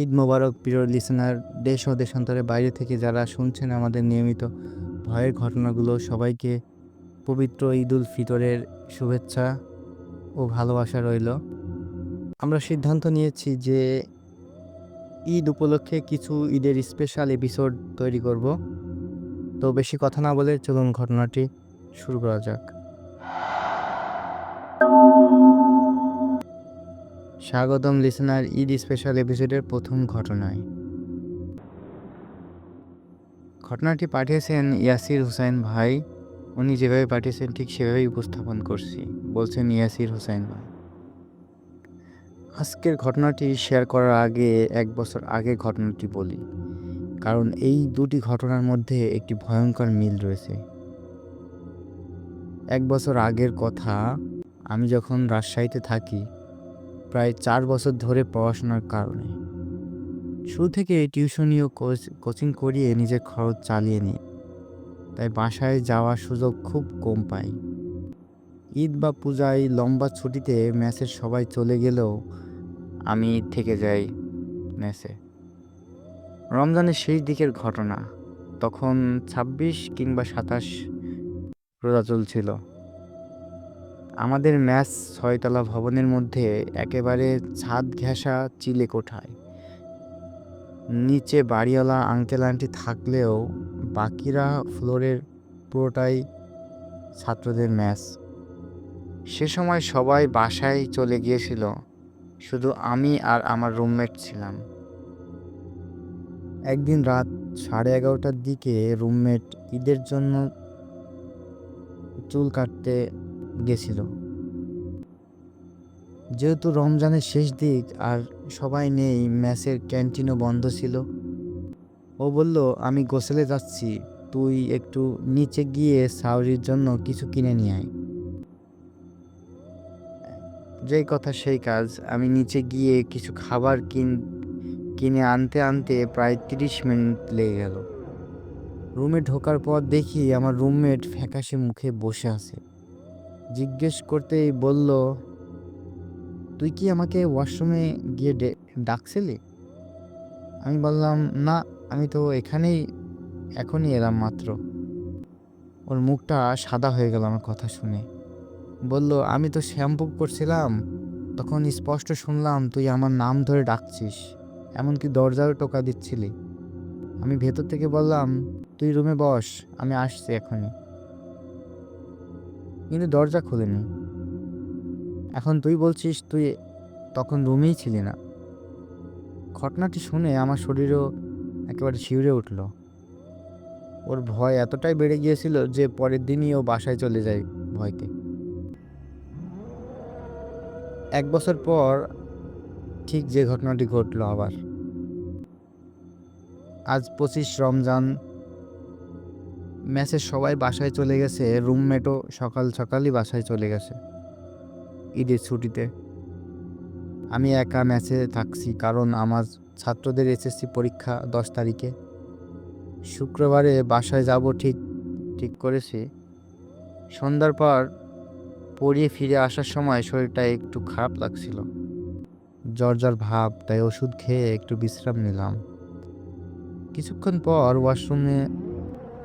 ঈদ মোবারক, প্রিয় লিসেনার দেশ ও দেশান্তরে বাইরে থেকে যারা শুনছেন আমাদের নিয়মিত ভয়ের ঘটনাগুলো, সবাইকে পবিত্র ঈদ উল ফিতরের শুভেচ্ছা ও ভালোবাসা রইল। আমরা সিদ্ধান্ত নিয়েছি যে ঈদ উপলক্ষে কিছু ঈদের স্পেশাল এপিসোড তৈরি করব। তো বেশি কথা না বলে চলুন ঘটনাটি শুরু করা যাক। স্বাগতম লিসেনার ঈদ স্পেশাল এপিসোডের প্রথম ঘটনায়। ঘটনাটি পাঠিয়েছেন ইয়াসির হুসাইন ভাই। উনি যেভাবে পাঠিয়েছেন, ঠিক সেভাবেই উপস্থাপন করছি, বলছেন ইয়াসির হুসাইন ভাই। আজকের ঘটনাটি শেয়ার করার আগে, এক বছর আগে ঘটনাটি বলি। কারণ এই দুটি ঘটনার মধ্যে একটি ভয়ঙ্কর মিল রয়েছে। এক বছর আগের কথা, আমি যখন রাজশাহীতে থাকি প্রায় চার বছর ধরে পড়াশোনার কারণে। শুরু থেকে টিউশনি ও কোচ- করিয়ে নিজের খরচ চালিয়ে নিই। তাই বাসায় যাওয়ার সুযোগ খুব কম পাই। ঈদ বা পূজায় লম্বা ছুটিতে ম্যাচের সবাই চলে গেলেও আমি থেকে যাই ম্যাচে। রমজানের শেষ দিকের ঘটনা, তখন ছাব্বিশ কিংবা সাতাশ রোজা চলছিল। আমাদের ম্যাচ ছয়তলা ভবনের মধ্যে একেবারে ছাদ ঘেঁষা চিলে কোঠায়। নিচে বাড়িওয়ালা আঙ্কেল আন্টি থাকলেও বাকিরা ফ্লোরের পুরোটাই ছাত্রদের ম্যাচ। সে সময় সবাই বাসায় চলে গিয়েছিল, শুধু আমি আর আমার রুমমেট ছিলাম। একদিন রাত সাড়ে এগারোটার দিকে রুমমেট ঈদের জন্য চুল কাটতে গেছিল। যেহেতু রমজানের শেষ দিক আর সবাই নেই, ম্যাচের ক্যান্টিনও বন্ধ ছিল, ও বলল, আমি গোসলে যাচ্ছি, তুই একটু নিচে গিয়ে সাউরির জন্য কিছু কিনে নিয়ে আয়। যেই কথা সেই কাজ, আমি নিচে গিয়ে কিছু খাবার কিন, কিনে আনতে আনতে প্রায় তিরিশ মিনিট লেগে গেল। রুমে ঢোকার পর দেখি আমার রুমমেট ফ্যাকাশে মুখে বসে আছে। জিজ্ঞেস করতেই বলল, তুই কি আমাকে ওয়াশরুমে গিয়ে ডাকছিলি? আমি বললাম, না, আমি তো এখানেই, এখনই এলাম মাত্র। ওর মুখটা সাদা হয়ে গেল আমার কথা শুনে। বলল, আমি তো শ্যাম্পু করছিলাম, তখন স্পষ্ট শুনলাম তুই আমার নাম ধরে ডাকছিস, এমনকি দরজাও টোকা দিচ্ছিলি। আমি ভেতর থেকে বললাম, তুই রুমে বস, আমি আসছি এখনই। কিন্তু দরজা খুলেনি। এখন তুই বলছিস তুই তখন রুমেই ছিলি না। ঘটনাটি শুনে আমার শরীরও একেবারে শিউরে উঠল। ওর ভয় এতটাই বেড়ে গিয়েছিল যে পরের দিনই ও বাসায় চলে যায় ভয়তে এক বছর পর ঠিক যে ঘটনাটি ঘটলো আবার। আজ পঁচিশ রমজান ম্যাচের সবাই বাসায় চলে গেছে, রুমমেটও সকাল সকালই বাসায় চলে গেছে ঈদের ছুটিতে। আমি একা ম্যাচে থাকছি কারণ আমার ছাত্রদের এসএসসি পরীক্ষা দশ তারিখে। শুক্রবারে বাসায় যাব ঠিক ঠিক করেছি। সন্ধ্যার পর পড়িয়ে ফিরে আসার সময় শরীরটা একটু খারাপ লাগছিল। জ্বর জ্বর ভাব, তাই ওষুধ খেয়ে একটু বিশ্রাম নিলাম। কিছুক্ষণ পর ওয়াশরুমে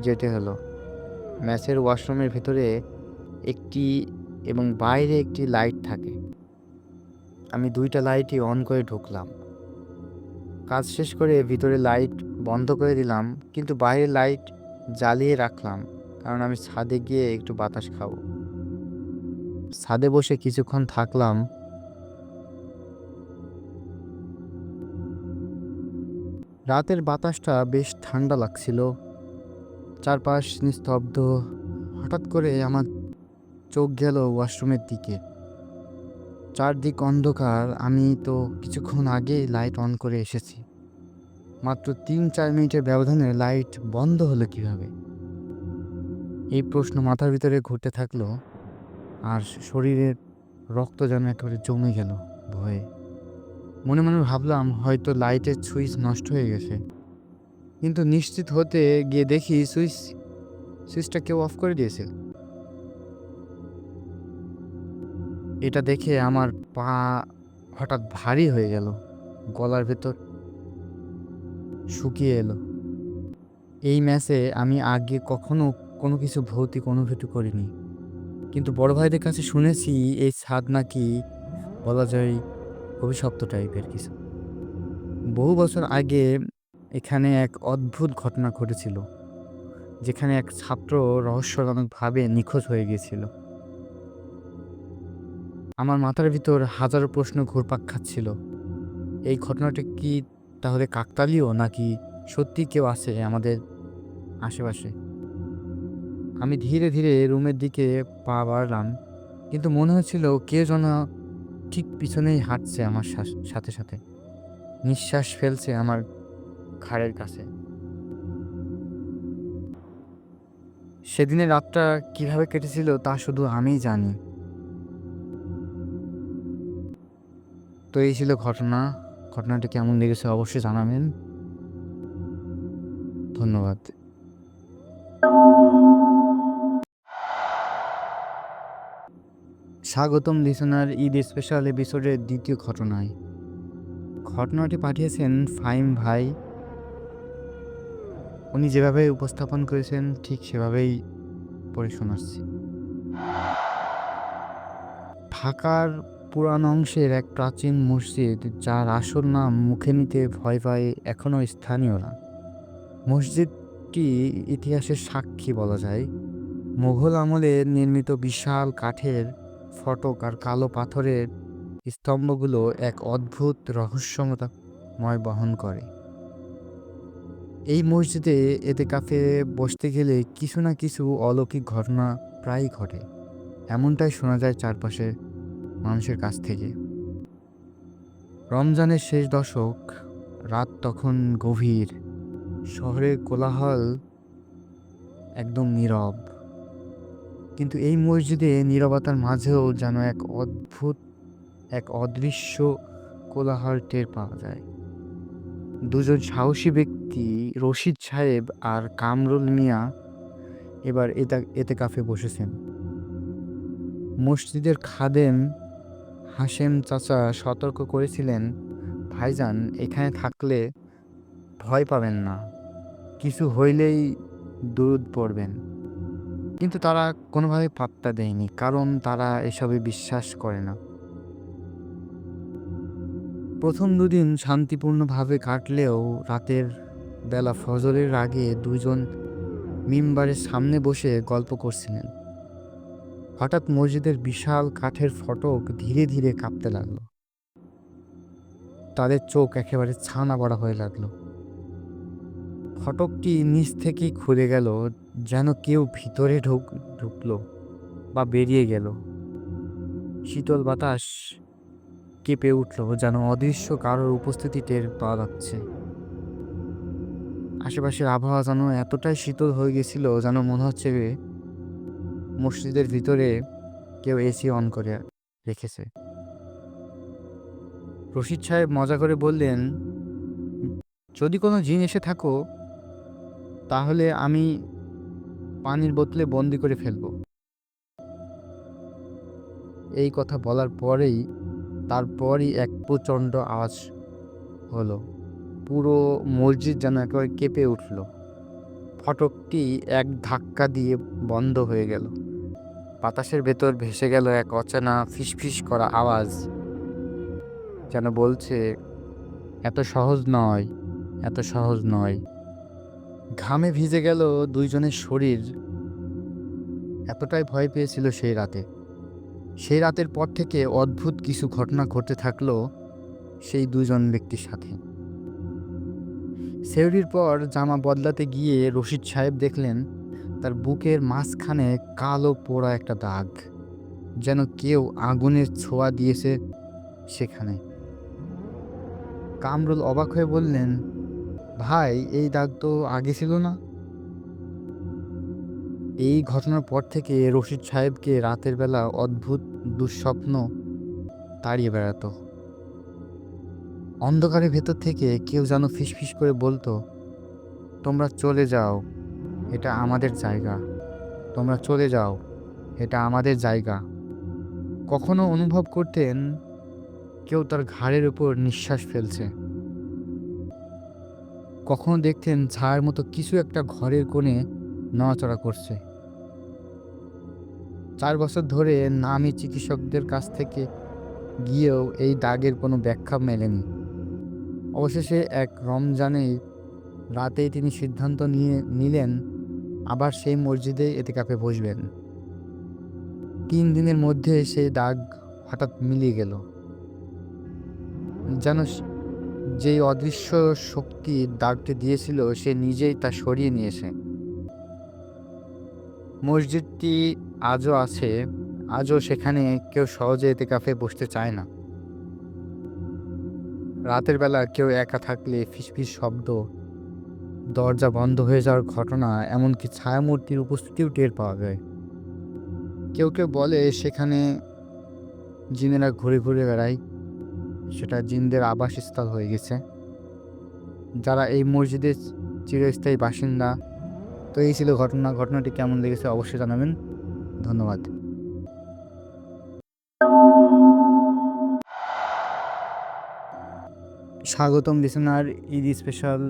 যেতে হলো। ম্যাচের ওয়াশরুমের ভেতরে একটি এবং বাইরে একটি লাইট থাকে। আমি দুইটা লাইটই অন করে ঢুকলাম। কাজ শেষ করে ভিতরে লাইট বন্ধ করে দিলাম, কিন্তু বাইরে লাইট জ্বালিয়ে রাখলাম, কারণ আমি ছাদে গিয়ে একটু বাতাস খাব। ছাদে বসে কিছুক্ষণ থাকলাম। রাতের বাতাসটা বেশ ঠান্ডা লাগছিল। চারপাশ নিস্তব্ধ। হঠাৎ করে আমার চোখ গেল ওয়াশরুমের দিকে। চারদিক অন্ধকার। আমি তো কিছুক্ষণ আগে লাইট অন করে এসেছি। মাত্র তিন চার মিনিটের ব্যবধানে লাইট বন্ধ হলো কীভাবে? এই প্রশ্ন মাথার ভিতরে ঘুরতে থাকল আর শরীরের রক্ত যেন একেবারে জমে গেল ভয়ে। মনে মনে ভাবলাম হয়তো লাইটের সুইচ নষ্ট হয়ে গেছে। কিন্তু নিশ্চিত হতে গিয়ে দেখি সুইচ, সুইচটা কেউ অফ করে দিয়েছে এটা দেখে আমার পা হঠাৎ ভারী হয়ে গেল, গলার ভেতর শুকিয়ে এলো। এই ম্যাচে আমি আগে কখনো কোনো কিছু ভৌতিক অনুভূতি করিনি, কিন্তু বড় ভাইদের কাছে শুনেছি এই ছাদ নাকি বলা যায় অভিশপ্ত টাইপের কিছু। বহু বছর আগে এখানে এক অদ্ভুত ঘটনা ঘটেছিল, যেখানে এক ছাত্র রহস্যজনকভাবে নিখোঁজ হয়ে গিয়েছিল। আমার মাথার ভিতর হাজারো প্রশ্ন ঘুরপাক খাচ্ছিল। এই ঘটনাটা কি তাহলে কাকতালীয়, নাকি সত্যি কেউ আছে আমাদের আশেপাশে? আমি ধীরে ধীরে রুমের দিকে পা বাড়লাম, কিন্তু মনে হচ্ছিল কে যেন ঠিক পিছনেই হাঁটছে আমার সাথে সাথে। নিঃশ্বাস ফেলছে আমার ঘাড়ের কাছে। সেদিনের রাতটা কীভাবে কেটেছিল তা শুধু আমিই জানি। তো এই ছিল ঘটনা। ঘটনাটি কেমন লেগেছে অবশ্যই জানাবেন। ধন্যবাদ। স্বাগতম লিসনার ঈদ স্পেশাল এপিসোডের দ্বিতীয় ঘটনায়। ঘটনাটি পাঠিয়েছেন ফাইম ভাই উনি যেভাবে উপস্থাপন করেছেন, ঠিক সেভাবেই পড়ে শোনাচ্ছি। ঢাকার পুরান অংশের এক প্রাচীন মসজিদ, যার আসল নাম মুখে নিতে ভয় পায় এখনও স্থানীয়রা। মসজিদটি ইতিহাসের সাক্ষী বলা যায়। মুঘল আমলে নির্মিত বিশাল কাঠের ফটক আর কালো পাথরের স্তম্ভগুলো এক অদ্ভুত রহস্যময় বহন করে। এই মসজিদে এতে কাফে বসতে গেলে কিছু না কিছু অলৌকিক ঘটনা প্রায়ই ঘটে। এমনটাই শোনা যায় চারপাশের মানুষের কাছ থেকে। রমজানের শেষ দশক, রাত তখন গভীর। শহরের কোলাহল একদম নীরব। কিন্তু এই মসজিদে নীরবতার মাঝেও যেন এক অদ্ভুত, এক অদৃশ্য কোলাহল টের পাওয়া যায়। দুজন সাহসী ব্যক্তি রশিদ সাহেব আর কামরুল মিয়া এবার এতে এতে কাফে বসেছেন। মসজিদের খাদেম হাশেম চাচা সতর্ক করেছিলেন, ভাইজান, এখানে থাকলে ভয় পাবেন না। কিছু হইলেই দূর পড়বেন। কিন্তু তারা কোনোভাবে পাত্তা দেয়নি, কারণ তারা এসবে বিশ্বাস করে না। প্রথম দুদিন শান্তিপূর্ণভাবে কাটলেও রাতের বেলা ফজরের আগে দুজন মিম্বারের সামনে বসে গল্প করছিলেন। হঠাৎ মসজিদের বিশাল কাঠের ফটক ধীরে ধীরে কাঁপতে লাগল। তাদের চোখ একেবারে ছানা বড়া হয়ে লাগল। ফটকটি নিচ থেকেই খুলে গেল, যেন কেউ ভিতরে ঢুক, ঢুকলো বা বেরিয়ে গেল। শীতল বাতাস কেঁপে উঠল, যেন অদৃশ্য কারোর উপস্থিতি টের পাওয়া যাচ্ছে। আশেপাশের আবহাওয়া যেন এতটাই শীতল হয়ে গেছিল যেন মনে হচ্ছে মসজিদের ভিতরে কেউ এসি অন করে রেখেছে। রশিদ সাহেব মজা করে বললেন, যদি কোনো জিন এসে থাকো, তাহলে আমি পানির বোতলে বন্দি করে ফেলব। এই কথা বলার পরেই তারপরই এক প্রচণ্ড আওয়াজ হলো। পুরো মসজিদ যেন একেবারে কেঁপে উঠল। ফটকটি এক ধাক্কা দিয়ে বন্ধ হয়ে গেল। বাতাসের ভেতর ভেসে গেল এক অচেনা ফিসফিস করা আওয়াজ। যেন বলছে, এত সহজ নয়, এত সহজ নয়। ঘামে ভিজে গেল দুইজনের শরীর। এতটাই ভয় পেয়েছিল সেই রাতে। সেই রাতের পর থেকে অদ্ভুত কিছু ঘটনা ঘটতে থাকল সেই দুজন ব্যক্তির সাথে। সেউরির পর জামা বদলাতে গিয়ে রশিদ সাহেব দেখলেন তার বুকের মাঝখানে কালো পোড়া একটা দাগ, যেন কেউ আগুনের ছোঁয়া দিয়েছে সেখানে। কামরুল অবাক হয়ে বললেন, ভাই, এই দাগ তো আগে ছিল না? এই ঘটনার পর থেকে রশিদ সাহেবকে রাতের বেলা অদ্ভুত দুঃস্বপ্ন তাড়িয়ে বেড়াতো। অন্ধকারের ভেতর থেকে কেউ যেন ফিসফিস করে বলতো, তোমরা চলে যাও, এটা আমাদের জায়গা। তোমরা চলে যাও, এটা আমাদের জায়গা। কখনো অনুভব করতেন কেউ তার ঘাড়ের উপর নিঃশ্বাস ফেলছে। কখনো দেখতেন ছায়ার মতো কিছু একটা ঘরের কোণে নড়াচড়া করছে। চার বছর ধরে নামি চিকিৎসকদের কাছ থেকে গিয়েও এই দাগের কোনো ব্যাখ্যা মেলেনি। অবশেষে এক রমজানে রাতেই তিনি সিদ্ধান্ত নিয়ে নিলেন, আবার সেই মসজিদে এতেকাপে বসবেন। তিন দিনের মধ্যে সেই দাগ হঠাৎ মিলিয়ে গেল। যেন স- যেই অদৃশ্য শক্তি দাগটি দিয়েছিল, সে নিজেই তা সরিয়ে নিয়েছে। মসজিদটি আজও আছে, আজও সেখানে কেউ সহজে এতে কাফে বসতে চায় না। রাতের বেলা কেউ একা থাকলে ফিসফিস শব্দ, দরজা বন্ধ হয়ে যাওয়ার ঘটনা, এমনকি ছায়ামূর্তির উপস্থিতিও টের পাওয়া যায়। কেউ কেউ বলে সেখানে জিনেরা ঘুরে ঘুরে বেড়ায়, সেটা জিনদের আবাসস্থল হয়ে গেছে। যারা এই মসজিদের চিরস্থায়ী বাসিন্দা, তো এই ছিল ঘটনা। ঘটনাটি কেমন লেগেছে অবশ্যই জানাবেন। ধন্যবাদ। স্বাগতম লিসনার ঈদ স্পেশাল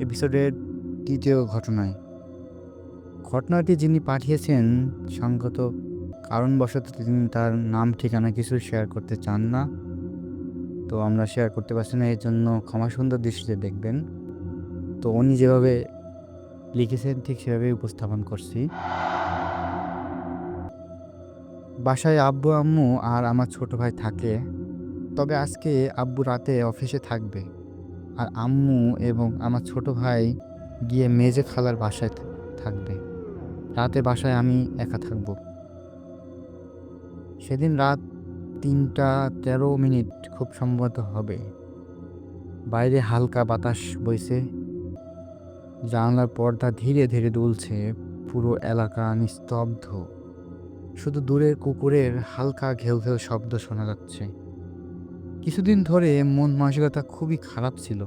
এপিসোডের তৃতীয় ঘটনায়। ঘটনাটি যিনি পাঠিয়েছেন সঙ্গত কারণবশত তিনি তার নাম, ঠিকানা কিছু শেয়ার করতে চান না। তো আমরা শেয়ার করতে পারছি না এর জন্য ক্ষমা সুন্দর দৃষ্টিতে দেখবেন। তো উনি যেভাবে লিখেছেন, ঠিক সেভাবেই উপস্থাপন করছি। বাসায় আব্বু, আম্মু আর আমার ছোট ভাই থাকে। তবে আজকে আব্বু রাতে অফিসে থাকবে। আর আম্মু এবং আমার ছোট ভাই গিয়ে মেজে খালার বাসায় থাকবে। রাতে বাসায় আমি একা থাকব। সেদিন রাত তিনটা তেরো মিনিট খুব সম্ভবত হবে। বাইরে হালকা বাতাস বইছে। জানলার পর্দা ধীরে ধীরে দুলছে। পুরো এলাকা নিস্তব্ধ। শুধু দূরের কুকুরের হালকা ঘেউ ঘেউ শব্দ শোনা যাচ্ছে। কিছুদিন ধরে মন মানসিকতা খুবই খারাপ ছিল।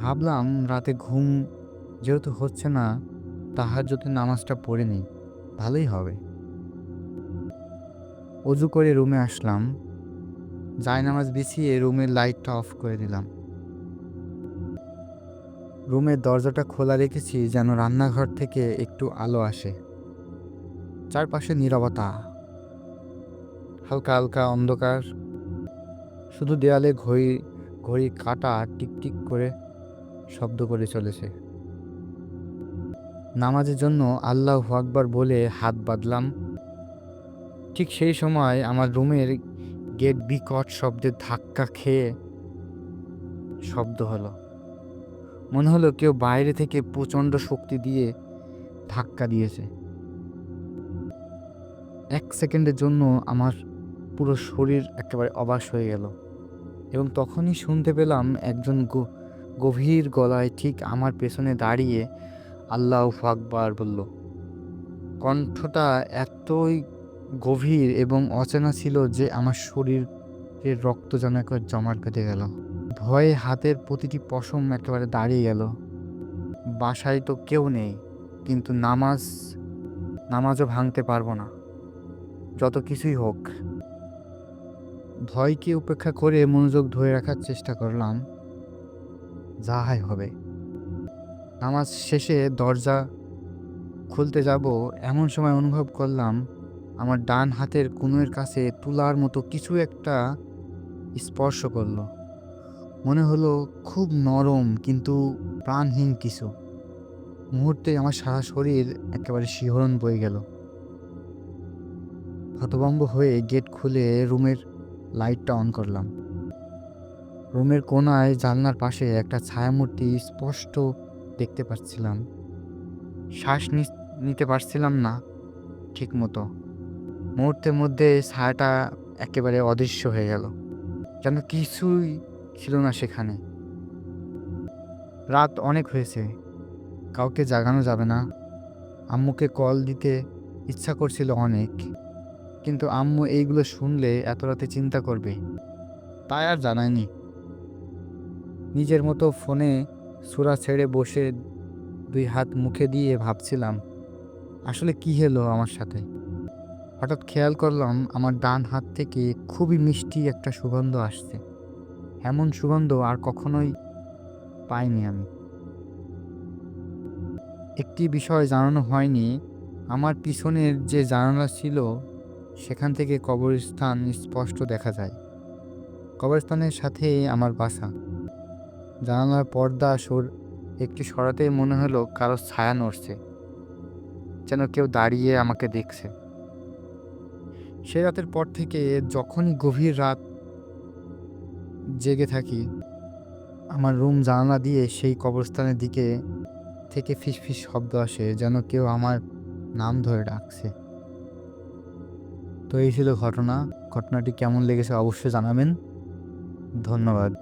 ভাবলাম রাতে ঘুম যেহেতু হচ্ছে না, তাহার যদি নামাজটা পড়ে নিই, ভালোই হবে। অজু করে রুমে আসলাম। জায় নামাজ বিছিয়ে রুমের লাইটটা অফ করে দিলাম। রুমের দরজাটা খোলা রেখেছি যেন রান্নাঘর থেকে একটু আলো আসে। চারপাশে নীরবতা। হালকা হালকা অন্ধকার। শুধু দেয়ালে ঘড়ি ঘড়ি কাটা টিকটিক করে শব্দ করে চলেছে। নামাজের জন্য আল্লাহ আকবার বলে হাত বাঁধলাম। ঠিক সেই সময় আমার রুমের গেট বিকট শব্দে ধাক্কা খেয়ে শব্দ হলো। মনে হলো কেউ বাইরে থেকে প্রচণ্ড শক্তি দিয়ে ধাক্কা দিয়েছে। এক সেকেন্ডের জন্য আমার পুরো শরীর একেবারে অবাস হয়ে গেল। এবং তখনই শুনতে পেলাম একজন গভীর গলায় ঠিক আমার পেছনে দাঁড়িয়ে আল্লাহ আকবার বলল, কণ্ঠটা এতই গভীর এবং অচেনা ছিল যে আমার শরীরের রক্ত যেন একবার জমাট বেঁধে গেল। ভয়ে হাতের প্রতিটি পশম একেবারে দাঁড়িয়ে গেল। বাসায় তো কেউ নেই, কিন্তু নামাজ, নামাজও ভাঙতে পারব না। যত কিছুই হোক ভয়কে উপেক্ষা করে মনোযোগ ধরে রাখার চেষ্টা করলাম। যা হয় হবে। নামাজ শেষে দরজা খুলতে যাব, এমন সময় অনুভব করলাম, আমার ডান হাতের কুনুয়ের কাছে তুলার মতো কিছু একটা স্পর্শ করল। মনে হলো খুব নরম, কিন্তু প্রাণহীন কিছু। মুহূর্তে আমার সারা শরীর একেবারে শিহরণ বয়ে গেল। হতভম্ব হয়ে গেট খুলে রুমের লাইটটা অন করলাম। রুমের কোনায় জানলার পাশে একটা ছায়ামূর্তি স্পষ্ট দেখতে পাচ্ছিলাম। শ্বাস নিতে পারছিলাম না ঠিক মতো মুহূর্তের মধ্যে ছায়াটা একেবারে অদৃশ্য হয়ে গেল। যেন কিছুই ছিল না সেখানে। রাত অনেক হয়েছে। কাউকে জাগানো যাবে না। আম্মুকে কল দিতে ইচ্ছা করছিল অনেক। কিন্তু আম্মু এইগুলো শুনলে এত রাতে চিন্তা করবে। তাই আর জানায়নি। নিজের মতো ফোনে সুরা ছেড়ে বসে দুই হাত মুখে দিয়ে ভাবছিলাম, আসলে কি হলো আমার সাথে? হঠাৎ খেয়াল করলাম আমার ডান হাত থেকে খুবই মিষ্টি একটা সুগন্ধ আসছে। এমন সুগন্ধ আর কখনোই পাইনি আমি। একটি বিষয় জানানো হয়নি, আমার পিছনের যে জানালা ছিল সেখান থেকে কবরস্থান স্পষ্ট দেখা যায়। কবরস্থানের সাথে আমার বাসা। জানালার পর্দা সর একটু সরাতে মনে হলো কারও ছায়া নড়ছে। যেন কেউ দাঁড়িয়ে আমাকে দেখছে। সে রাতের পর থেকে যখনই গভীর রাত জেগে থাকি, আমার রুম জানালা দিয়ে সেই কবরস্থানের দিকে থেকে ফিসফিস শব্দ আসে, যেন কেউ আমার নাম ধরে ডাকছে। তো এই ছিল ঘটনা। ঘটনাটি কেমন লেগেছে অবশ্যই জানাবেন। ধন্যবাদ।